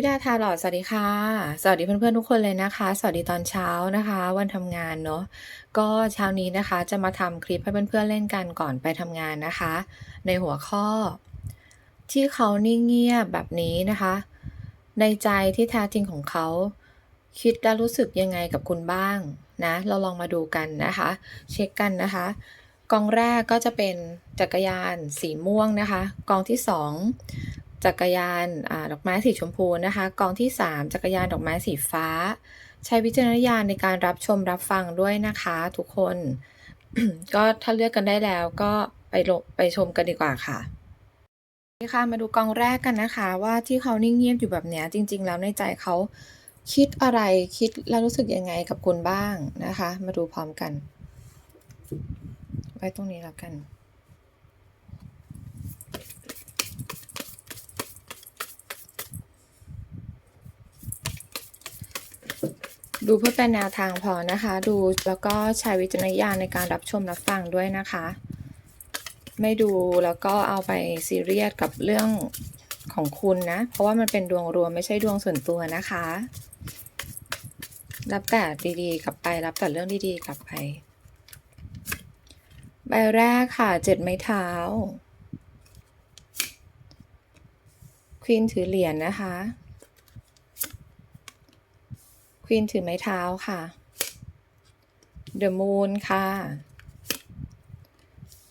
พี่ดาทาหลอดสวัสดีค่ะ สวัสดีเพื่อนๆทุกคนเลยนะคะ สวัสดีตอนเช้านะคะ วันทำงานเนาะก็เช้านี้นะคะจะมาทำคลิปให้เพื่อนๆเล่นกันก่อนไปทำงานนะคะ ในหัวข้อ ที่เขานิ่งเงียบแบบนี้นะคะ ในใจที่แท้จริงของเขา คิดและรู้สึกยังไงกับคุณบ้างนะ เราลองมาดูกันนะคะ เช็คกันนะคะกองแรกก็จะเป็นจักรยานสีม่วงนะคะ กองที่สอง จักรยานอดอกไม้สีชมพูนะคะ กองที่สามจักรยานดอกไม้สีฟ้า ใช้วิจารณญาณในการรับชมรับฟังด้วยนะคะ ทุกคน ก็ถ้าเลือกกันได้แล้วก็ไปไปชมกันดีกว่าค่ะนี่ค่ะมาดูกองแรกกันนะคะ ว่าที่เขานิ่งเงียบอยู่แบบเนี้ยจริง ๆ แล้วในใจเขาคิดอะไรคิดแล้วรู้สึกยังไงกับคุณบ้างนะคะ มาดูพร้อมกัน ไว้ตรงนี้แล้วกัน ดูเพื่อเป็นแนวทางพอนะคะ ดูแล้วก็ใช้วิจารณญาณในการรับชมรับฟังด้วยนะคะ ไม่ดูแล้วก็เอาไปซีเรียสกับเรื่องของคุณนะ เพราะว่ามันเป็นดวงรวมไม่ใช่ดวงส่วนตัวนะคะ รับแต่ดีๆกลับไป รับแต่เรื่องดีๆกลับไป ใบแรกค่ะเจ็ดไม้เท้าควีนถือเหรียญนะคะ ควีนถือไม้เท้าค่ะเดอะมูนค่ะ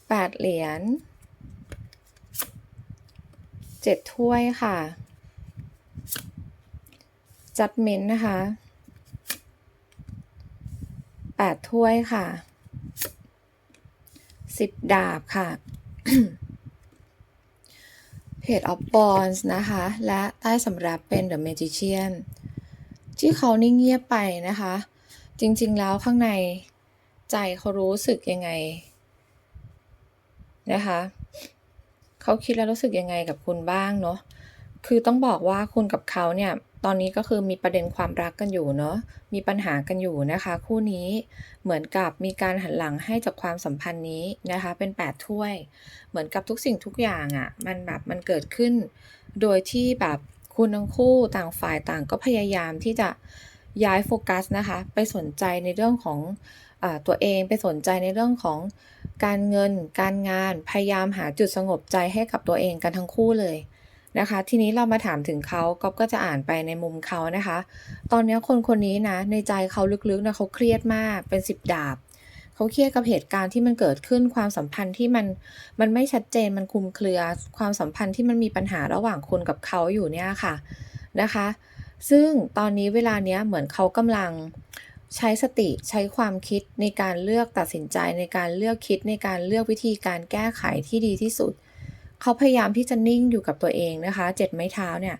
แปดเหรียญเจ็ดถ้วยค่ะ จัดเมนนะคะแปดถ้วยค่ะสิบดาบค่ะเพจออฟบอนส์นะคะ และใต้สำรับเป็น The Magician ที่เขานิ่งเงียบไปนะคะ จริงๆแล้วข้างในใจเขารู้สึกยังไงนะคะเขาคิดแล้วรู้สึกยังไงกับคุณบ้างเนาะคือต้องบอกว่าคุณกับเขาเนี่ยตอนนี้ก็คือมีประเด็นความรักกันอยู่เนาะมีปัญหากันอยู่นะคะ คู่นี้เหมือนกับมีการหันหลังให้จากความสัมพันธ์นี้นะคะ เป็นแปดถ้วย เหมือนกับทุกสิ่งทุกอย่างอะ่ะมันแบบมันเกิดขึ้น โดยที่แบบ คุณทั้งคู่ต่างฝ่ายต่างก็พยายามที่จะย้ายโฟกัสนะคะ ไปสนใจในเรื่องของอตัวเองไปสนใจในเรื่องของการเงิน การงานพยายามหาจุดสงบใจให้กับตัวเองกันทั้งคู่เลยนะคะ ทีนี้เรามาถามถึงเขาก๊อฟก็จะอ่านไปในมุมเขานะคะ ตอนนี้คนคนนี้นะในใจเขาลึกๆนะเขาเครียดมากเป็นสิบดาบ เขาเครียดกับเหตุการณ์ที่มันเกิดขึ้นความสัมพันธ์ที่มันมันไม่ชัดเจนมันคลุมเครือ ความสัมพันธ์ที่มันมีปัญหาระหว่างคุณกับเขาอยู่เนี่ยค่ะนะคะ ซึ่งตอนนี้เวลาเนี้ยเหมือนเขากำลังใช้สติใช้ความคิดในการเลือกตัดสินใจในการเลือกคิดในการเลือกวิธีการแก้ไขที่ดีที่สุด เขาพยายามที่จะนิ่งอยู่กับตัวเองนะคะเจ็ดไม้เท้าเนี่ย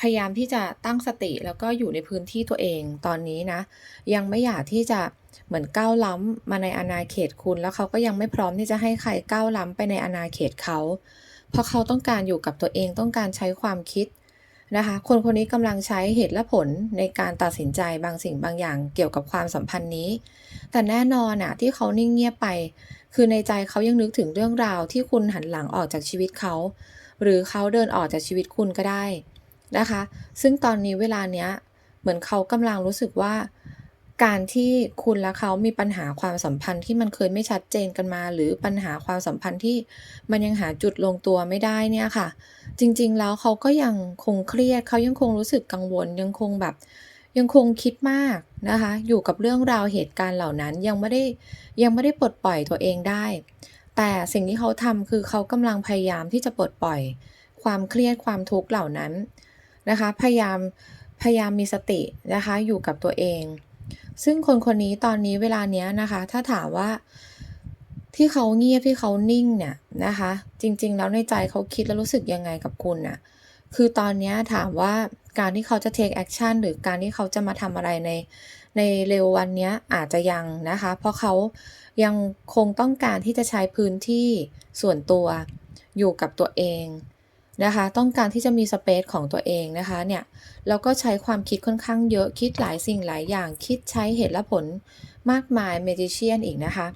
พยายามที่จะตั้งสติแล้วก็อยู่ในพื้นที่ตัวเองตอนนี้นะ ยังไม่อยากที่จะ เหมือนก้าวล้ำมาในอาณาเขตคุณ แล้วเขาก็ยังไม่พร้อมที่จะให้ใครก้าวล้ำไปในอาณาเขตเขา เพราะเขาต้องการอยู่กับตัวเองต้องการใช้ความคิดนะคะ คนคนนี้กำลังใช้เหตุและผลในการตัดสินใจบางสิ่งบางอย่างเกี่ยวกับความสัมพันธ์นี้ แต่แน่นอนอะที่เขานิ่งเงียบไป คือในใจเขายังนึกถึงเรื่องราวที่คุณหันหลังออกจากชีวิตเขา หรือเขาเดินออกจากชีวิตคุณก็ได้นะคะ ซึ่งตอนนี้เวลาเนี้ยเหมือนเขากำลังรู้สึกว่า การที่คุณและเขามีปัญหาความสัมพันธ์ที่มันเคยไม่ชัดเจนกันมา หรือปัญหาความสัมพันธ์ที่มันยังหาจุดลงตัวไม่ได้เนี่ยค่ะ จริง ๆ แล้วเขาก็ยังคงเครียดเขายังคงรู้สึกกังวล ยังคงแบบ ยังคงคิดมากนะคะ อยู่กับเรื่องราวเหตุการณ์เหล่านั้นยังไม่ได้ยังไม่ได้ปลดปล่อยตัวเองได้ แต่สิ่งที่เขาทำคือเขากำลังพยายามที่จะปลดปล่อย ความเครียดความทุกข์เหล่านั้นนะคะ พยายามพยายามมีสตินะคะอยู่กับตัวเอง ซึ่งคนคนนี้ตอนนี้เวลาเนี้ยนะคะ ถ้าถามว่าที่เขาเงียบที่เขานิ่งเนี่ยนะคะ จริง ๆ แล้วในใจเขาคิดแล้วรู้สึกยังไงกับคุณน่ะคือตอนเนี้ยถามว่าการที่เขาจะ take action หรือการที่เขาจะมาทำอะไรในในเร็ววันเนี้ยอาจจะยังนะคะ เพราะเขายังคงต้องการที่จะใช้พื้นที่ส่วนตัวอยู่กับตัวเอง นะคะ ต้องการที่จะมีสเปซของตัวเองนะคะเนี่ยแล้วก็ใช้ความคิดค่อนข้างเยอะคิดหลายสิ่งหลายอย่าง คิดใช้เหตุและผลมากมายเมจิเชียนอีกนะคะ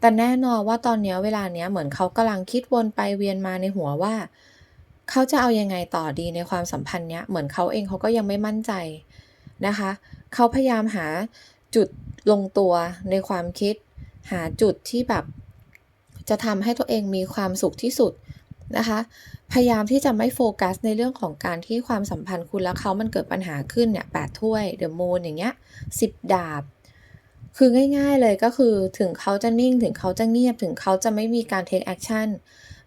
แต่แน่นอนว่าตอนนี้เวลาเนี้ยเหมือนเขากำลังคิดวนไปเวียนมาในหัวว่า เขาจะเอายังไงต่อดีในความสัมพันธ์เนี้ยเหมือนเขาเองเขาก็ยังไม่มั่นใจนะคะ เขาพยายามหาจุดลงตัวในความคิด หาจุดที่แบบจะทำให้ตัวเองมีความสุขที่สุด นะคะ พยายามที่จะไม่โฟกัสในเรื่องของการที่ความสัมพันธ์คุณและเขามันเกิดปัญหาขึ้นเนี่ยแปดถ้วย The Moon อย่างเงี้ยสิบดาบ คือง่ายๆเลยก็คือถึงเขาจะนิ่งถึงเขาจะเงียบถึงเขาจะไม่มีการ take action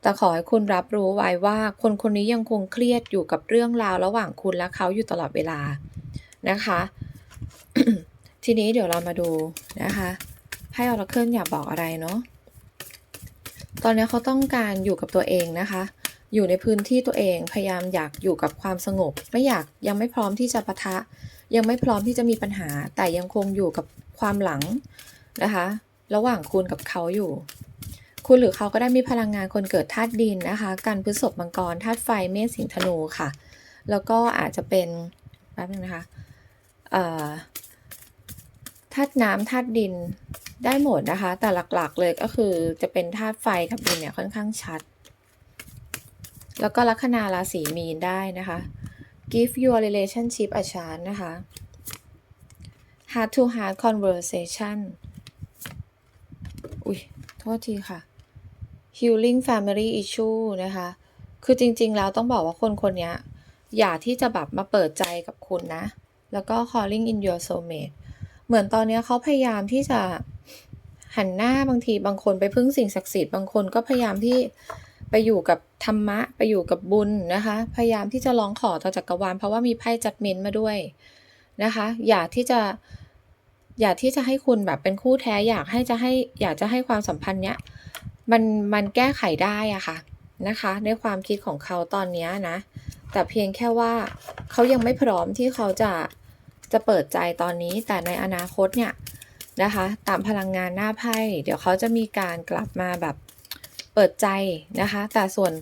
แต่ขอให้คุณรับรู้ไว้ว่าคนคนนี้ยังคงเครียดอยู่กับเรื่องราวระหว่างคุณและเขาอยู่ตลอดเวลานะคะ ทีนี้เดี๋ยวเรามาดูนะคะไพ่ออราเคิลอยากบอกอะไรเนาะ ตอนนี้เขาต้องการอยู่กับตัวเองนะคะ อยู่ในพื้นที่ตัวเองพยายามอยากอยู่กับความสงบ ไม่อยากยังไม่พร้อมที่จะปะทะ ยังไม่พร้อมที่จะมีปัญหา แต่ยังคงอยู่กับความหลังนะคะ ระหว่างคุณกับเขาอยู่ คุณหรือเขาก็ได้มีพลังงานคนเกิดธาตุดินนะคะกันพฤษภมังกรธาตุไฟเมษสิงห์ธนูค่ะ แล้วก็อาจจะเป็นแป๊บนึงนะคะเอ่อาตุน้ำธาตุดินได้หมดนะคะ แต่หลักๆเลยก็คือจะเป็นธาตุไฟกับดินเนี่ยค่อนข้างชัด แล้วก็ลัคนาราศีมีนได้นะคะ give your relationship a chance นะคะ heart to heart conversation อุ้ยโทษทีค่ะ healing family issue นะคะ คือจริงๆ แล้วต้องบอกว่าคนคนนี้อย่าที่จะแบบมาเปิดใจกับคุณนะ แล้วก็ calling in your soulmate เหมือนตอนนี้เขาพยายามที่จะหันหน้าบางทีบางคนไปพึ่งสิ่งศักดิ์สิทธิ์บางคนก็พยายามที่ไปอยู่กับธรรมะ ไปอยู่กับบุญนะคะ พยายามที่จะร้องขอต่อจักรวาลเพราะว่ามีไพ่จัดเมนมาด้วยนะคะ อย่าที่จะอยากที่จะให้คุณแบบเป็นคู่แท้อยากให้จะให้อยากจะให้ความสัมพันธ์เนี้ยมันมันแก้ไขได้อะค่ะนะคะ ในความคิดของเขาตอนนี้นะ แต่เพียงแค่ว่าเขายังไม่พร้อมที่เขาจะ จะเปิดใจตอนนี้แต่ในอนาคตเนี่ยนะคะ ตามพลังงานหน้าไพ่เดี๋ยวเขาจะมีการกลับมาแบบเปิดใจนะคะ แต่ส่วน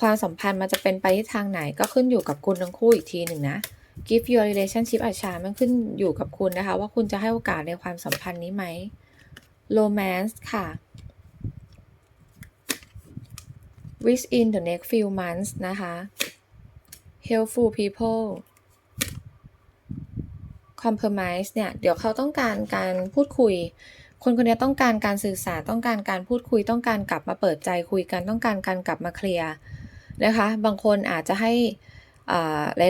ความสัมพันธ์มันจะเป็นไปที่ทางไหนก็ขึ้นอยู่กับคุณทั้งคู่อีกทีหนึ่งนะ give your relationship a chance มันขึ้นอยู่กับคุณนะคะ ว่าคุณจะให้โอกาสในความสัมพันธ์นี้ไหม romance ค่ะ within the next few months นะคะ helpful people compromise เนี่ย เดี๋ยวเขาต้องการการพูดคุย คนคนนี้ต้องการการสื่อสาร ต้องการการพูดคุย ต้องการกลับมาเปิดใจคุยกัน ต้องการการกลับมาเคลียร์นะคะ บางคนอาจจะให้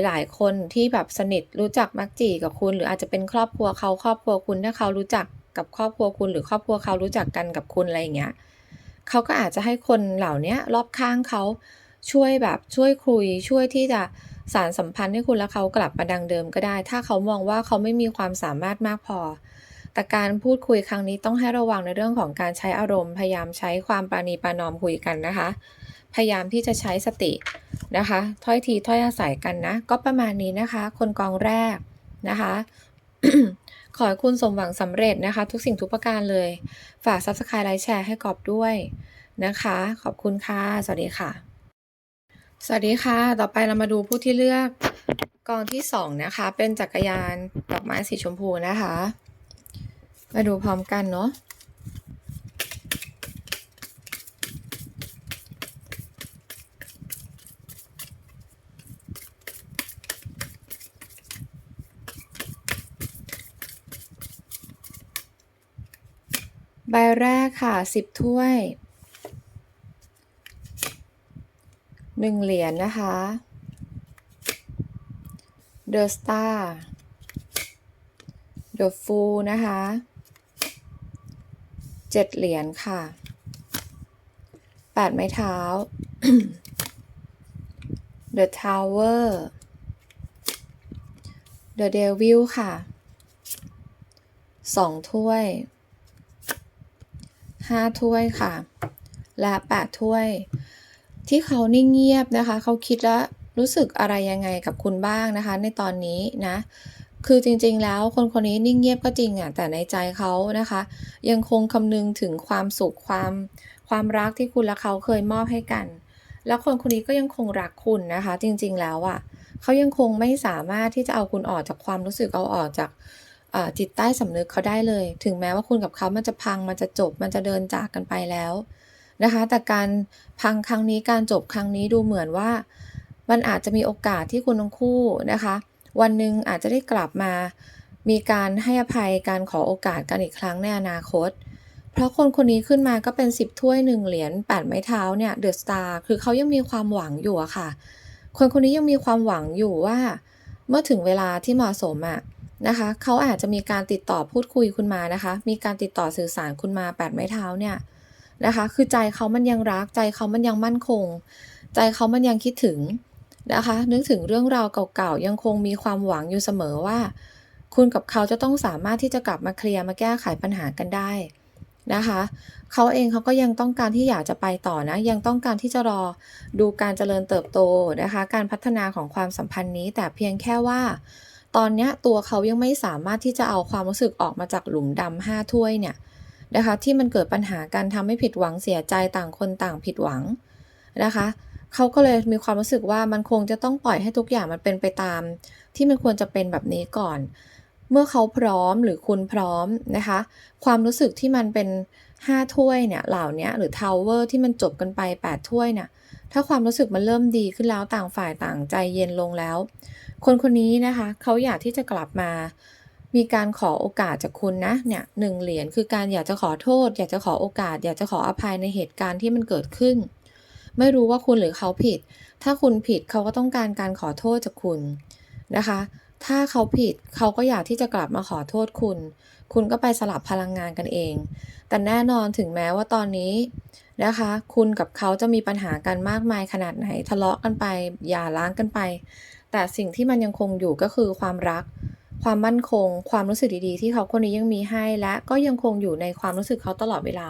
หลาย ๆ คนที่แบบสนิทรู้จักมักจีกับคุณ หรืออาจจะเป็นครอบครัวเขาครอบครัวคุณถ้าเขารู้จักกับครอบครัวคุณ หรือครอบครัวเขารู้จักกันกับคุณอะไรอย่างเงี้ยเขาก็อาจจะให้คนเหล่านี้รอบข้างเขาช่วยแบบช่วยคุยช่วยที่จะ สารสัมพันธ์ให้คุณและเขากลับมาดังเดิมก็ได้ ถ้าเขามองว่าเขาไม่มีความสามารถมากพอ แต่การพูดคุยครั้งนี้ต้องให้ระวังในเรื่องของการใช้อารมณ์ พยายามใช้ความปราณีประนอมคุยกันนะคะ พยายามที่จะใช้สตินะคะ ถ้อยทีถ้อยอาศัยกันนะ ก็ประมาณนี้นะคะ คนกองแรกนะคะขอให้คุณสมหวังสำเร็จนะคะ ทุกสิ่งทุกประการเลย ฝาก Subscribe ไลค์แชร์ให้กอบด้วยนะคะ ขอบคุณค่ะ สวัสดีค่ะ สวัสดีค่ะ ต่อไปเรามาดูผู้ที่เลือกกองที่สองนะคะ เป็นจักรยานดอกไม้สีชมพูนะคะ มาดูพร้อมกันเนาะ ใบแรกค่ะสิบถ้วย หนึ่งเหรียญนนะคะ The Star The Fool นะคะเจ็ดเหรียญค่ะแปดไม้เท้า The Tower The Devil ค่ะสองถ้วยห้าถ้วยค่ะ และแปดถ้วย ที่เขานิ่งเงียบนะคะ เขาคิดแล้วรู้สึกอะไรยังไงกับคุณบ้างนะคะ ในตอนนี้นะ คือจริงๆแล้วคนคนนี้นิ่งเงียบก็จริงอะแต่ในใจเขานะคะ ยังคงคำนึงถึงความสุขความความรักที่คุณและเขาเคยมอบให้กัน แล้วคนคนนี้ก็ยังคงรักคุณนะคะ จริงๆแล้วอะเขายังคงไม่สามารถที่จะเอาคุณออกจากความรู้สึกเอาออกจากจิตใต้สำนึกเขาได้เลย ถึงแม้ว่าคุณกับเขามันจะพังมันจะจบมันจะเดินจากกันไปแล้ว นะคะ แต่การพังครั้งนี้การจบครั้งนี้ดูเหมือนว่า มันอาจจะมีโอกาสที่คุณทั้งคู่นะคะ วันหนึ่งอาจจะได้กลับมา มีการให้อภัยการขอโอกาสกันอีกครั้งในอนาคต เพราะคนคนนี้ขึ้นมาก็เป็น 10 ถ้วย 1 เหรียญ8ไม้เท้าเนี่ยเดอะสตาร์คือเขายังมีความหวังอยู่อะค่ะ คนคนนี้ยังมีความหวังอยู่ว่า เมื่อถึงเวลาที่เหมาะสมอะนะคะเขาอาจจะมีการติดต่อพูดคุยคุณมานะคะ มีการติดต่อสื่อสารคุณมา8ไม้เท้าเนี่ย นะคะ คือใจเขามันยังรัก ใจเขามันยังมั่นคง ใจเขามันยังคิดถึงนะคะ นึกถึงเรื่องราวเก่าๆ ยังคงมีความหวังอยู่เสมอว่า คุณกับเขาจะต้องสามารถที่จะกลับมาเคลียร์มาแก้ไขปัญหากันได้นะคะ เขาเองเขาก็ยังต้องการที่อยากจะไปต่อนะ ยังต้องการที่จะรอดูการเจริญเติบโตนะคะ การพัฒนาของความสัมพันธ์นี้ แต่เพียงแค่ว่า ตอนนี้ตัวเขายังไม่สามารถที่จะเอาความรู้สึกออกมาจากหลุมดำห้าถ้วยเนี่ย นะคะ ที่มันเกิดปัญหาการทำให้ผิดหวังเสียใจต่างคนต่างผิดหวังนะคะเขาก็เลยมีความรู้สึกว่ามันคงจะต้องปล่อยให้ทุกอย่างมันเป็นไปตาม ที่มันควรจะเป็นแบบนี้ก่อน เมื่อเขาพร้อมหรือคุณพร้อมนะคะ ความรู้สึกที่มันเป็น5ถ้วยเนี่ยเหล่านี้หรือทาวเวอร์ที่มันจบกันไป 8 ถ้วยเนี่ยถ้าความรู้สึกมันเริ่มดีขึ้นแล้วต่างฝ่ายต่างใจเย็นลงแล้ว คนคนนี้นะคะเขาอยากที่จะกลับมา มีการขอโอกาสจากคุณนะเนี่ยหนึ่งเหรียญคือการอยากจะขอโทษ อยากจะขอโอกาส อยากจะขออภัยในเหตุการณ์ที่มันเกิดขึ้น ไม่รู้ว่าคุณหรือเขาผิด ถ้าคุณผิดเขาก็ต้องการการขอโทษจากคุณนะคะ ถ้าเขาผิดเขาก็อยากที่จะกลับมาขอโทษคุณ คุณก็ไปสลับพลังงานกันเอง แต่แน่นอนถึงแม้ว่าตอนนี้นะคะ คุณกับเขาจะมีปัญหากันมากมายขนาดไหนทะเลาะกันไปอย่าร้างกันไป แต่สิ่งที่มันยังคงอยู่ก็คือความรัก ความมั่นคง ความรู้สึกดีๆ ที่เขาคนนี้ยังมีให้และก็ยังคงอยู่ในความรู้สึกเขาตลอดเวลา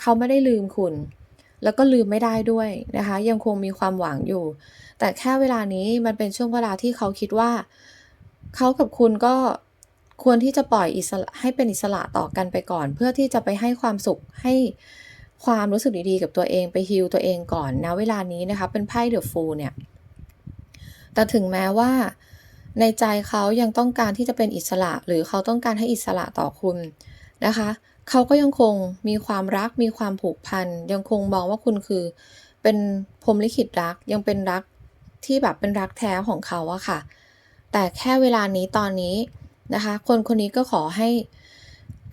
เขาไม่ได้ลืมคุณ แล้วก็ลืมไม่ได้ด้วยนะคะ ยังคงมีความหวังอยู่ แต่แค่เวลานี้มันเป็นช่วงเวลาที่เขาคิดว่า เขากับคุณก็ควรที่จะปล่อยอิสระให้เป็นอิสระต่อกันไปก่อน เพื่อที่จะไปให้ความสุขให้ความรู้สึกดีๆกับตัวเองไปฮิลตัวเองก่อนนะเวลานี้นะคะเป็นไพ่เดอะฟูลเนี่ยแต่ถึงแม้ว่า ในใจเขายังต้องการที่จะเป็นอิสระ หรือเขาต้องการให้อิสระต่อคุณนะคะ เขาก็ยังคงมีความรักมีความผูกพัน ยังคงมองว่าคุณคือ เป็นพรมลิขิตรักยังเป็นรักที่แบบเป็นรักแท้ของเขาอะค่ะ แต่แค่เวลานี้ตอนนี้นะคะ คนคนนี้ก็ขอให้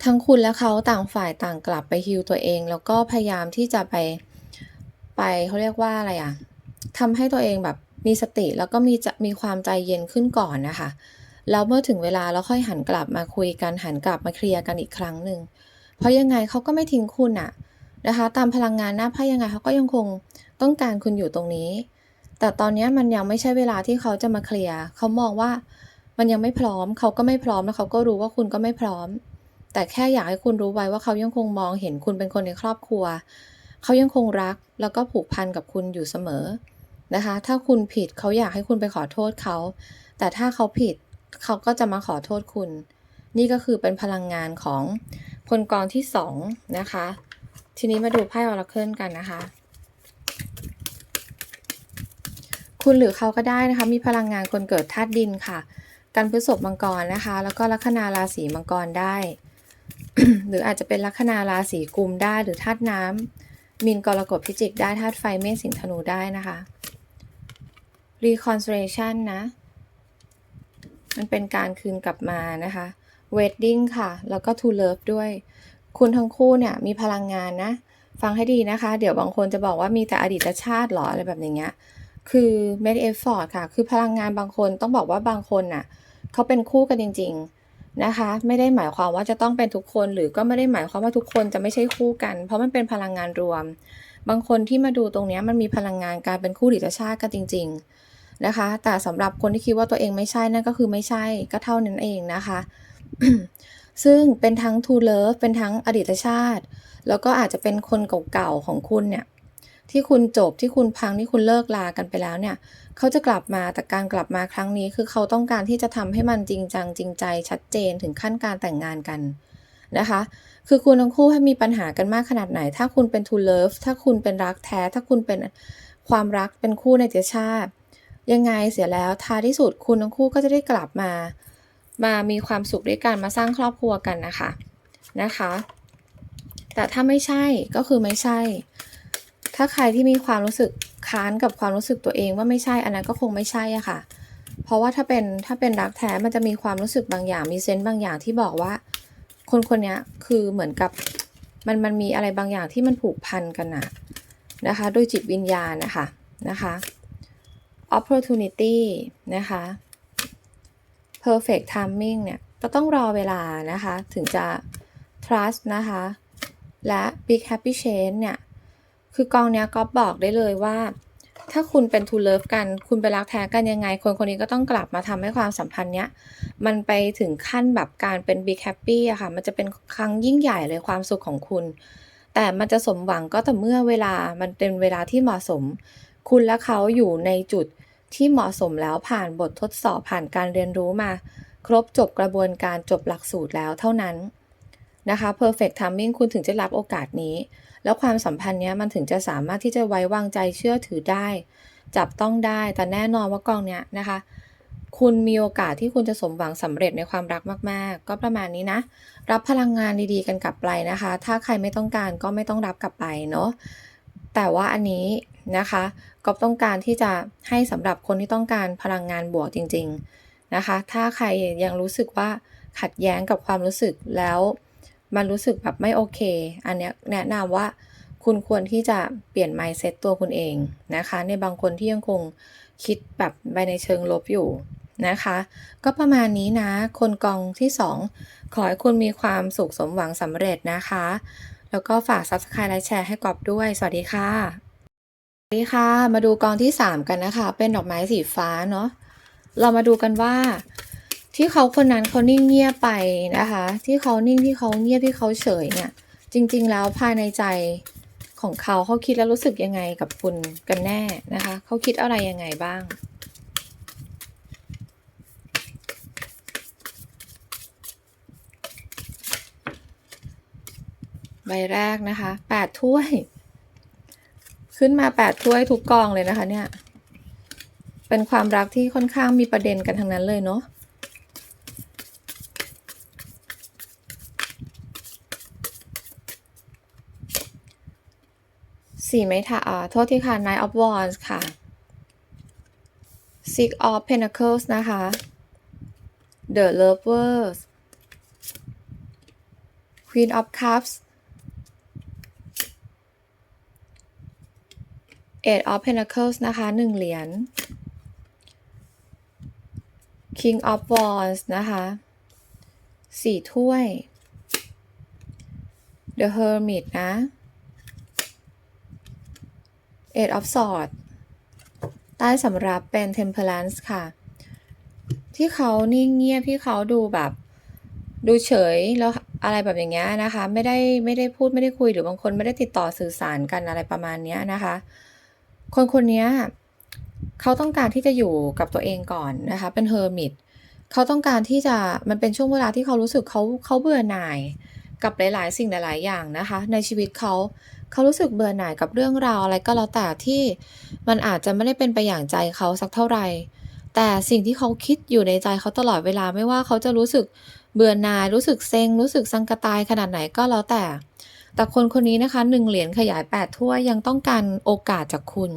ทั้งคุณและเขาต่างฝ่ายต่างกลับไปฮิลตัวเอง แล้วก็พยายามที่จะไปไปเขาเรียกว่าอะไรอะทำให้ตัวเองแบบ มีสติแล้วก็มีจะมีความใจเย็นขึ้นก่อนนะคะ แล้วเมื่อถึงเวลาแล้วค่อยหันกลับมาคุยกันหันกลับมาเคลียร์กันอีกครั้งหนึ่งเพราะยังไงเขาก็ไม่ทิ้งคุณอะนะคะ ตามพลังงานหน้าไพ่ยังไงเขาก็ยังคงต้องการคุณอยู่ตรงนี้ แต่ตอนนี้มันยังไม่ใช่เวลาที่เขาจะมาเคลียร์เขามองว่ามันยังไม่พร้อม เขาก็ไม่พร้อมแล้วเขาก็รู้ว่าคุณก็ไม่พร้อม แต่แค่อยากให้คุณรู้ไว้ว่าเขายังคงมองเห็นคุณเป็นคนในครอบครัว เขายังคงรักแล้วก็ผูกพันกับคุณอยู่เสมอ นะคะ ถ้าคุณผิดเขาอยากให้คุณไปขอโทษเขา แต่ถ้าเขาผิดเขาก็จะมาขอโทษคุณ นี่ก็คือเป็นพลังงานของคนกองที่สองนะคะ ทีนี้มาดูไพ่ออราเคิลกันนะคะ คุณหรือเขาก็ได้นะคะ มีพลังงานคนเกิดธาตุดินค่ะ กันพฤษภมังกรนะคะ แล้วก็ลัคนาราศีมังกรได้ หรืออาจจะเป็นลัคนาราศีกุมได้หรือธาตุน้ำมินกรกฎพิจิกได้ธาตุไฟเมษสิงห์ธนูได้นะคะ reconciliation นะ มันเป็นการคืนกลับมานะคะ wedding ค่ะ แล้วก็ to love ด้วย คุณทั้งคู่เนี่ยมีพลังงานนะ ฟังให้ดีนะคะ เดี๋ยวบางคนจะบอกว่ามีแต่อดีตชาติหรออะไรแบบอย่างเงี้ย คือ make effort ค่ะ คือพลังงานบางคนต้องบอกว่าบางคนน่ะเขาเป็นคู่กันจริง ๆนะคะไม่ได้หมายความว่าจะต้องเป็นทุกคนหรือก็ไม่ได้หมายความว่าทุกคนจะไม่ใช่คู่กัน เพราะมันเป็นพลังงานรวม บางคนที่มาดูตรงนี้มันมีพลังงานการเป็นคู่อดีตชาติกันจริง นะคะ แต่สำหรับคนที่คิดว่าตัวเองไม่ใช่นั่นก็คือไม่ใช่ก็เท่านั้นเองนะคะ ซึ่งเป็นทั้ง to love เป็นทั้งอดีตชาติ แล้วก็อาจจะเป็นคนเก่าๆของคุณเนี่ยที่คุณจบที่คุณพังที่คุณเลิกลากันไปแล้วเนี่ย เขาจะกลับมาแต่การกลับมาครั้งนี้คือเขาต้องการที่จะทำให้มันจริงจังจริงใจชัดเจนถึงขั้นการแต่งงานกันนะคะ คือคุณทั้งคู่ให้มีปัญหากันมากขนาดไหน ถ้าคุณเป็น to love ถ้าคุณเป็นรักแท้ ถ้าคุณเป็นความรักเป็นคู่ในเจชาติ ยังไงเสียแล้วท้ายที่สุดคุณทั้งคู่ก็จะได้กลับมา มามีความสุขด้วยกันมาสร้างครอบครัวกันนะคะนะคะ แต่ถ้าไม่ใช่ก็คือไม่ใช่ ถ้าใครที่มีความรู้สึกค้านกับความรู้สึกตัวเองว่าไม่ใช่อันนั้นก็คงไม่ใช่อะค่ะ เพราะว่าถ้าเป็นถ้าเป็นรักแท้มันจะมีความรู้สึกบางอย่างมีเซนส์บางอย่างที่บอกว่า คนคนนี้คือเหมือนกับมันมันมีอะไรบางอย่างที่มันผูกพันกันอะนะคะโดยจิตวิญญาณนะคะนะคะ opportunity นะคะ perfect timing เนี่ยก็ต้องรอเวลานะคะ ถึงจะ trust นะคะ และ big happy change เนี่ย คือกองเนี้ยก็บอกได้เลยว่า ถ้าคุณเป็น to love กัน คุณไปรักแท้กันยังไง คนคนนี้ก็ต้องกลับมาทำให้ความสัมพันธ์เนี้ย มันไปถึงขั้นแบบการเป็น big happy อะค่ะ มันจะเป็นครั้งยิ่งใหญ่เลยความสุขของคุณ แต่มันจะสมหวังก็แต่เมื่อเวลามันเป็นเวลาที่เหมาะสม คุณและเขาอยู่ในจุดที่เหมาะสมแล้วผ่านบททดสอบผ่านการเรียนรู้มา ครบจบกระบวนการจบหลักสูตรแล้วเท่านั้นนะคะ perfect timing คุณถึงจะรับโอกาสนี้ แล้วความสัมพันธ์เนี้ยมันถึงจะสามารถที่จะไว้วางใจเชื่อถือได้ จับต้องได้แต่แน่นอนว่ากองเนี้ยนะคะ คุณมีโอกาสที่คุณจะสมหวังสำเร็จในความรักมาก ๆ ก็ประมาณนี้นะ รับพลังงานดีๆ กันกลับไปนะคะ ถ้าใครไม่ต้องการก็ไม่ต้องรับกลับไปเนาะ แต่ว่าอันนี้นะคะก็ต้องการที่จะให้สำหรับคนที่ต้องการพลังงานบวกจริง ๆนะคะ ถ้าใครยังรู้สึกว่าขัดแย้งกับความรู้สึกแล้วมันรู้สึกแบบไม่โอเค อันนี้แนะนำว่าคุณควรที่จะเปลี่ยน mindset ตัวคุณเองนะคะ ในบางคนที่ยังคงคิดแบบไปในเชิงลบอยู่นะคะ ก็ประมาณนี้นะ คนกองที่ 2 ขอให้คุณมีความสุขสมหวังสำเร็จนะคะ แล้วก็ฝาก subscribe และแชร์ให้กอบด้วย สวัสดีค่ะสวัสดีค่ะ มาดูกองที่ 3 กันนะคะ เป็นดอกไม้สีฟ้าเนาะเรามาดูกันว่า ที่เขาคนนั้นเขานิ่งเงียบไปนะคะ ที่เขานิ่งที่เขาเงียบที่เขาเฉยเนี่ย จริง ๆ แล้วภายในใจของเขาเขาคิดแล้วรู้สึกยังไงกับคุณกันแน่นะคะ เขาคิดอะไรยังไงบ้าง ใบแรกนะคะแปดถ้วย ขึ้นมาแปดถ้วยทุกกองเลยนะคะเนี่ย เป็นความรักที่ค่อนข้างมีประเด็นกันทั้งนั้นเลยเนาะสี่ไม้ทาอ่าโทษทีค่ะ Nine of Wands ค่ะ Six of Pentacles นะคะ The Lovers Queen of Cups Eight of Pentacles นะคะหนึ่งเหรียญ King of Wands นะคะสี่ถ้วย The Hermit นะ Eight of Swords ใต้สำรับเป็น Temperance ค่ะ ที่เขานิ่งเงียบที่เขาดูแบบ ดูเฉยแล้วอะไรแบบอย่างเงี้ยนะคะ ไม่ได้ไม่ได้พูดไม่ได้คุยหรือบางคนไม่ได้ติดต่อสื่อสารกันอะไรประมาณเนี้ยนะคะ คนคนนี้เขาต้องการที่จะอยู่กับตัวเองก่อนนะคะ เป็นเฮอร์มิตเขาต้องการที่จะมันเป็นช่วงเวลาที่เขารู้สึกเขาเขาเบื่อหน่ายกับหลาย ๆ สิ่งหลาย ๆ อย่างนะคะ ในชีวิตเขาเขารู้สึกเบื่อหน่ายกับเรื่องราวอะไรก็แล้วแต่ที่มันอาจจะไม่ได้เป็นไปอย่างใจเขาสักเท่าไหร่ แต่สิ่งที่เขาคิดอยู่ในใจเขาตลอดเวลาไม่ว่าเขาจะรู้สึกเบื่อหน่ายรู้สึกเซ็งรู้สึกสังกตายขนาดไหนก็แล้วแต่ แต่คนคนนี้นะคะหนึ่งเหรียญขยายแปดถ้วยยังต้องการโอกาสจากคุณ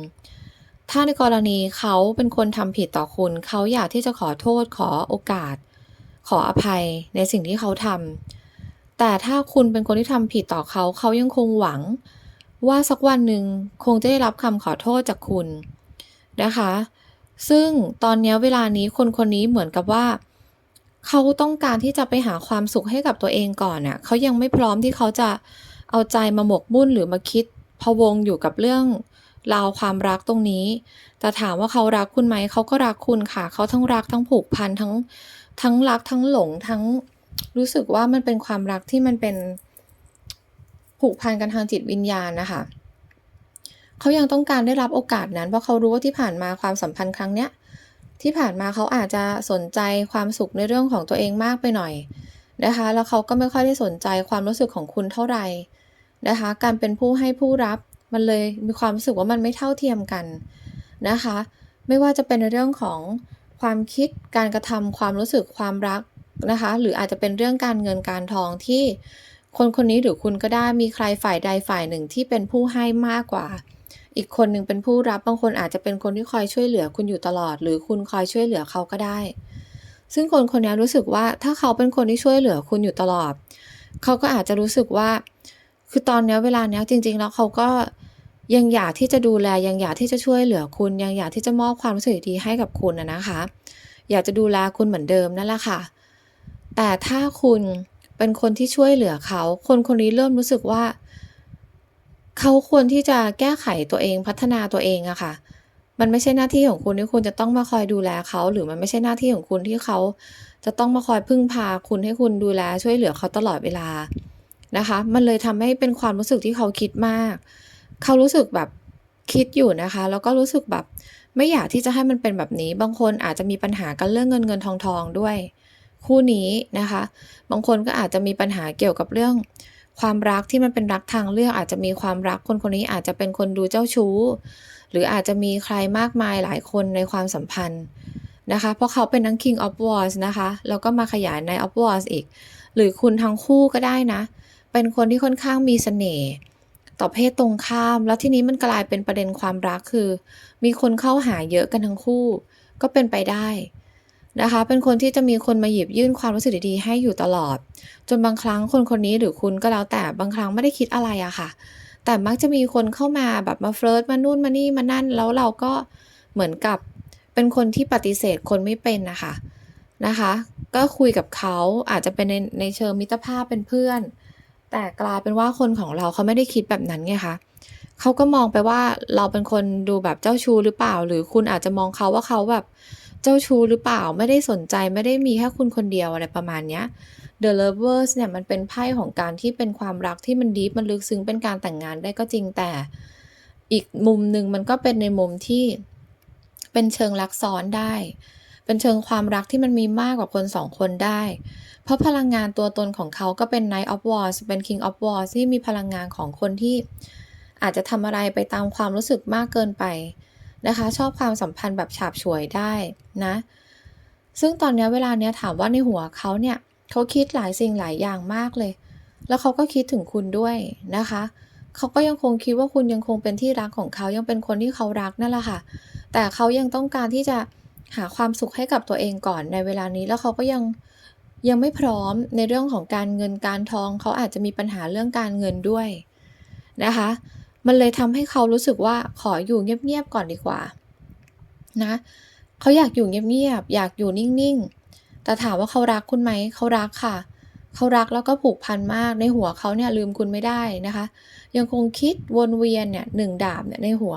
ถ้าในกรณีเขาเป็นคนทำผิดต่อคุณ เขาอยากที่จะขอโทษขอโอกาส ขออภัยในสิ่งที่เขาทำแต่ถ้าคุณเป็นคนที่ทำผิดต่อเขา เขายังคงหวัง ว่าสักวันหนึ่งคงจะได้รับคำขอโทษจากคุณนะคะ ซึ่งตอนนี้เวลานี้คนคนนี้เหมือนกับว่าเขาต้องการที่จะไปหาความสุขให้กับตัวเองก่อนน่ะเขายังไม่พร้อมที่เขาจะ เอาใจมาหมกมุ่นหรือมาคิดพะวงอยู่กับเรื่องราวความรักตรงนี้ แต่ถามว่าเขารักคุณไหม เขาก็รักคุณค่ะ เขาทั้งรักทั้งผูกพันทั้งทั้งรักทั้งหลงทั้งรู้สึกว่ามันเป็นความรักที่มันเป็นผูกพันกันทางจิตวิญญาณนะคะ เขายังต้องการได้รับโอกาสนั้น เพราะเขารู้ว่าที่ผ่านมาความสัมพันธ์ครั้งเนี้ยที่ผ่านมาเขาอาจจะสนใจความสุขในเรื่องของตัวเองมากไปหน่อยนะคะ แล้วเขาก็ไม่ค่อยได้สนใจความรู้สึกของคุณเท่าไหร่ นะคะ การเป็นผู้ให้ผู้รับมันเลยมีความรู้สึกว่ามันไม่เท่าเทียมกันนะคะ ไม่ว่าจะเป็นในเรื่องของความคิดการกระทำความรู้สึกความรักนะคะ หรืออาจจะเป็นเรื่องการเงินการทองที่คนคนนี้หรือคุณก็ได้มีใครฝ่ายใดฝ่ายหนึ่งที่เป็นผู้ให้มากกว่า อีกคนหนึ่งเป็นผู้รับบางคนอาจจะเป็นคนที่คอยช่วยเหลือคุณอยู่ตลอด หรือคุณคอยช่วยเหลือเขาก็ได้ ซึ่งคนคนนี้รู้สึกว่าถ้าเขาเป็นคนที่ช่วยเหลือคุณอยู่ตลอด เขาก็อาจจะรู้สึกว่า คือตอนเนี้ยเวลาเนี้ยจริง ๆ แล้วเขาก็ยังอยากที่จะดูแลยังอยากที่จะช่วยเหลือคุณ ยังอยากที่จะมอบความรู้สึกดีให้กับคุณอะนะคะ อยากจะดูแลคุณเหมือนเดิมนั่นแหละค่ะ แต่ถ้าคุณเป็นคนที่ช่วยเหลือเขา คนคนนี้เริ่มรู้สึกว่า เขาควรที่จะแก้ไขตัวเองพัฒนาตัวเองอะค่ะ มันไม่ใช่หน้าที่ของคุณที่คุณจะต้องมาคอยดูแลเขา หรือมันไม่ใช่หน้าที่ของคุณที่เขาจะต้องมาคอยพึ่งพาคุณให้คุณดูแลช่วยเหลือเขาตลอดเวลา นะคะ มันเลยทำให้เป็นความรู้สึกที่เขาคิดมาก เขารู้สึกแบบคิดอยู่นะคะ แล้วก็รู้สึกแบบไม่อยากที่จะให้มันเป็นแบบนี้ บางคนอาจจะมีปัญหากันเรื่องเงินๆทองๆด้วย คู่นี้นะคะ บางคนก็อาจจะมีปัญหาเกี่ยวกับเรื่อง ความรักที่มันเป็นรักทางเลือก อาจจะมีความรักคนคนนี้อาจจะเป็นคนดูเจ้าชู้ หรืออาจจะมีใครมากมายหลายคนในความสัมพันธ์นะคะ เพราะเขาเป็นทั้ง King of Wands นะคะ แล้วก็มาขยาย Knight of Wands อีก หรือคุณทั้งคู่ก็ได้นะเเป็นคนที่ค่อนข้างมีเสน่ห์ต่อเพศตรงข้าม แล้วทีนี้มันกลายเป็นประเด็นความรักคือ มีคนเข้าหาเยอะกันทั้งคู่ ก็เป็นไปได้นะคะ เป็นคนที่จะมีคนมาหยิบยื่นความรู้สึกดีๆให้อยู่ตลอด จนบางครั้งคนคนนี้หรือคุณก็แล้วแต่บางครั้งไม่ได้คิดอะไรอะค่ะ แต่มักจะมีคนเข้ามาแบบมาเฟิร์ตมานู่นมานี่มานั่น แล้วเราก็เหมือนกับเป็นคนที่ปฏิเสธคนไม่เป็นนะคะนะคะ ก็คุยกับเขาอาจจะเป็นในในเชิงมิตรภาพเป็นเพื่อน แต่กลายเป็นว่าคนของเราเขาไม่ได้คิดแบบนั้นไงคะเขาก็มองไปว่าเราเป็นคนดูแบบเจ้าชู้หรือเปล่า หรือคุณอาจจะมองเขาว่าเขาแบบเจ้าชู้หรือเปล่า ไม่ได้สนใจไม่ได้มีแค่คุณคนเดียวอะไรประมาณเนี้ย The Lovers เนี่ยมันเป็นไพ่ของการที่เป็นความรักที่มันดีมันลึกซึ้งเป็นการแต่งงานได้ก็จริงแต่ อีกมุมหนึ่งมันก็เป็นในมุมที่เป็นเชิงรักซ้อนได้ เป็นเชิงความรักที่มันมีมากกว่าคน2คนได้ เพราะพลังงานตัวตนของเขาก็เป็น Knight of Wands เป็น King of Wands ที่มีพลังงานของคนที่อาจจะทำอะไรไปตามความรู้สึกมากเกินไปนะคะ ชอบความสัมพันธ์แบบฉาบฉวยได้นะ ซึ่งตอนนี้เวลาเนี้ยถามว่าในหัวเขาเนี่ยเขาคิดหลายสิ่งหลายอย่างมากเลย แล้วเขาก็คิดถึงคุณด้วยนะคะเขาก็ยังคงคิดว่าคุณยังคงเป็นที่รักของเขายังเป็นคนที่เขารักนั่นแหละค่ะ แต่เขายังต้องการที่จะหาความสุขให้กับตัวเองก่อนในเวลานี้แล้วเขาก็ยัง ยังไม่พร้อมในเรื่องของการเงินการทอง เขาอาจจะมีปัญหาเรื่องการเงินด้วยนะคะ มันเลยทำให้เขารู้สึกว่าขออยู่เงียบๆก่อนดีกว่านะเขาอยากอยู่เงียบๆอยากอยู่นิ่งๆ แต่ถามว่าเขารักคุณไหมเขารักค่ะเขารักแล้วก็ผูกพันมากในหัวเขาเนี่ยลืมคุณไม่ได้นะคะ ยังคงคิดวนเวียนเนี่ย1ดาบเนี่ยในหัว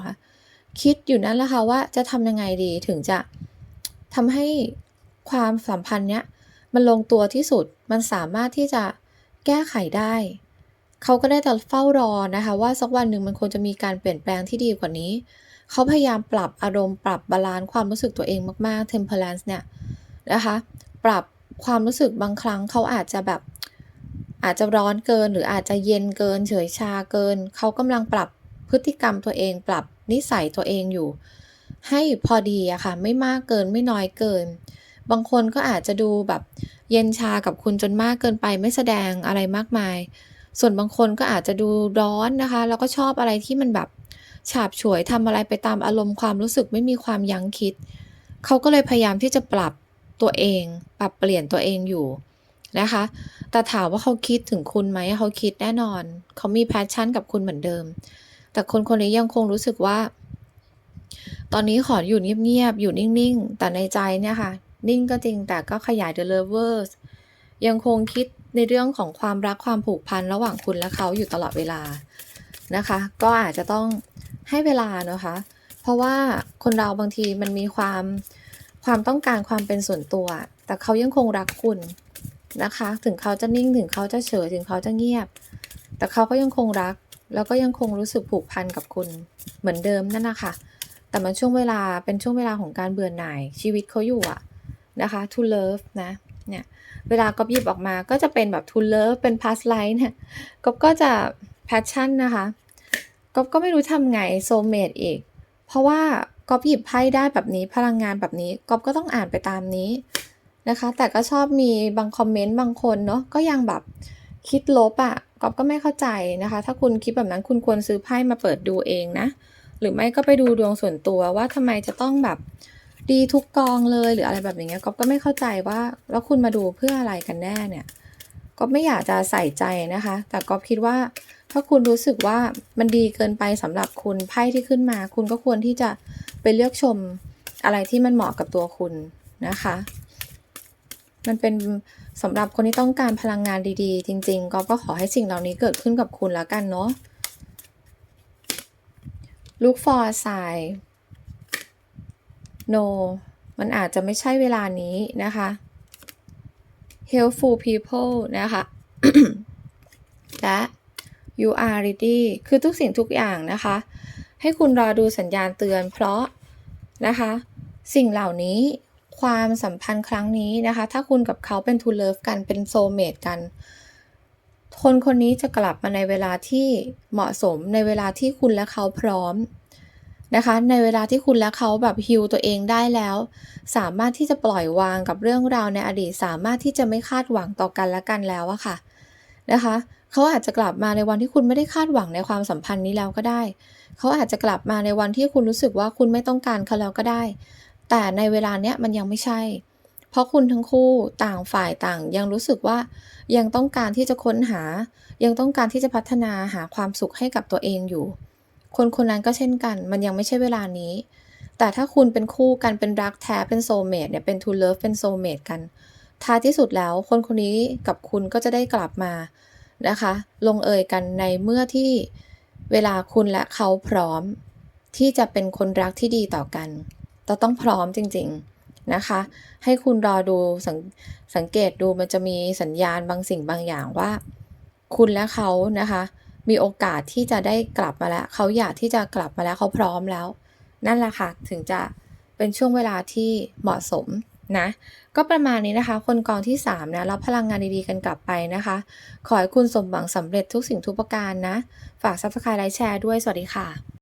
คิดอยู่นั่นแหละค่ะว่าจะทำยังไงดีถึงจะทำให้ความสัมพันธ์เนี้ย มันลงตัวที่สุด มันสามารถที่จะแก้ไขได้ เขาก็ได้แต่เฝ้ารอนะคะ ว่าสักวันหนึ่งมันควรจะมีการเปลี่ยนแปลงที่ดีกว่านี้ เขาพยายามปรับอารมณ์ปรับบาลันซ์ความรู้สึกตัวเองมากๆ Temperance เนี่ยนะคะ ปรับความรู้สึกบางครั้งเขาอาจจะแบบอาจจะร้อนเกินหรืออาจจะเย็นเกิน เฉยชาเกิน เขากำลังปรับพฤติกรรมตัวเอง ปรับนิสัยตัวเองอยู่ ให้พอดีอะค่ะ ไม่มากเกินไม่น้อยเกิน บางคนก็อาจจะดูแบบเย็นชากับคุณจนมากเกินไปไม่แสดงอะไรมากมาย ส่วนบางคนก็อาจจะดูร้อนนะคะ แล้วก็ชอบอะไรที่มันแบบฉาบฉวยทำอะไรไปตามอารมณ์ความรู้สึกไม่มีความยั้งคิด เขาก็เลยพยายามที่จะปรับตัวเอง ปรับเปลี่ยนตัวเองอยู่นะคะ แต่ถามว่าเขาคิดถึงคุณไหมเขาคิดแน่นอน เขามี passion กับคุณเหมือนเดิม แต่คนคนนี้ยังคงรู้สึกว่า ตอนนี้ขออยู่เงียบๆ อยู่นิ่งๆ แต่ในใจเนี่ยค่ะ นิ่งก็จริงแต่ก็ขยาย The Lovers ยังคงคิดในเรื่องของความรักความผูกพันระหว่างคุณและเขาอยู่ตลอดเวลานะคะ ก็อาจจะต้องให้เวลานะคะ เพราะว่าคนเราบางทีมันมีความความต้องการความเป็นส่วนตัว แต่เขายังคงรักคุณนะคะ ถึงเขาจะนิ่งถึงเขาจะเฉยถึงเขาจะเงียบ แต่เขาก็ยังคงรัก แล้วก็ยังคงรู้สึกผูกพันกับคุณเหมือนเดิมนั่นนะค่ะแต่มันช่วงเวลาเป็นช่วงเวลาของการเบื่อหน่ายชีวิตเขาอยู่อะ นะคะ To love นะเนี่ยเวลากอบหยิบออกมาก็จะเป็นแบบ To love เป็น past life เนี่ยกอบก็จะ passion นะคะกอบก็ไม่รู้ทำไง soulmate อีก เพราะว่ากอบหยิบไพ่ได้แบบนี้พลังงานแบบนี้กอบก็ต้องอ่านไปตามนี้นะคะ แต่ก็ชอบมีบางคอมเมนต์บางคนเนาะก็ยังแบบคิดลบอะก๊อบก็ไม่เข้าใจนะคะ ถ้าคุณคิดแบบนั้นคุณควรซื้อไพ่มาเปิดดูเองนะ หรือไม่ก็ไปดูดวงส่วนตัวว่าทำไมจะต้องแบบ ดีทุกกองเลยหรืออะไรแบบอย่างเงี้ยก๊อฟก็ไม่เข้าใจว่าแล้วคุณมาดูเพื่ออะไรกันแน่เนี่ยก๊อฟไม่อยากจะใส่ใจนะคะ แต่ก๊อฟคิดว่า ถ้าคุณรู้สึกว่ามันดีเกินไปสำหรับคุณไพ่ที่ขึ้นมา คุณก็ควรที่จะไปเลือกชมอะไรที่มันเหมาะกับตัวคุณนะคะ มันเป็นสำหรับคนที่ต้องการพลังงานดีๆ จริงๆก็ก็ขอให้สิ่งเหล่านี้เกิดขึ้นกับคุณแล้วกันเนาะ look for a sign no มันอาจจะไม่ใช่เวลานี้นะคะ helpful people นะคะ และ you are ready คือทุกสิ่งทุกอย่างนะคะ ให้คุณรอดูสัญญาณเตือนเพราะนะคะ สิ่งเหล่านี้ความสัมพันธ์ครั้งนี้นะคะ ถ้าคุณกับเขาเป็น to love กันเป็น soul mate กัน คนคนนี้จะกลับมาในเวลาที่เหมาะสมในเวลาที่คุณและเขาพร้อม นะคะ ในเวลาที่คุณและเขาแบบฮิวตัวเองได้แล้ว สามารถที่จะปล่อยวางกับเรื่องราวในอดีต สามารถที่จะไม่คาดหวังต่อกันและกันแล้วอะค่ะนะคะเขาอาจจะกลับมาในวันที่คุณไม่ได้คาดหวังในความสัมพันธ์นี้แล้วก็ได้ เขาอาจจะกลับมาในวันที่คุณรู้สึกว่าคุณไม่ต้องการเขาแล้วก็ได้ แต่ในเวลาเนี้ยมันยังไม่ใช่ เพราะคุณทั้งคู่ต่างฝ่ายต่างยังรู้สึกว่ายังต้องการที่จะค้นหา ยังต้องการที่จะพัฒนาหาความสุขให้กับตัวเองอยู่ คนคนนั้นก็เช่นกัน มันยังไม่ใช่เวลานี้ แต่ถ้าคุณเป็นคู่กันเป็นรักแท้เป็นโซเมตเนี่ยเป็นทูเลิฟเป็นโซเมตกันท้ายที่สุดแล้วคนคนนี้กับคุณก็จะได้กลับมานะคะ ลงเอยกันในเมื่อที่เวลาคุณและเขาพร้อม ที่จะเป็นคนรักที่ดีต่อกันเราต้องพร้อมจริง ๆนะคะ ให้คุณรอดูสสังเกตดูมันจะมีสัญญาณบางสิ่งบางอย่างว่า คุณและเขานะคะ มีโอกาสที่จะได้กลับมาแล้ว เขาอยากที่จะกลับมาแล้วเขาพร้อมแล้ว นั่นแหละค่ะ ถึงจะเป็นช่วงเวลาที่เหมาะสมนะ ก็ประมาณนี้นะคะ คนกองที่3นะรับพลังงานดีๆกันกลับไปนะคะ ขอให้คุณสมหวังสำเร็จทุกสิ่งทุกประการนะ ฝากซับสไครต์ไลค์แชร์ด้วย สวัสดีค่ะ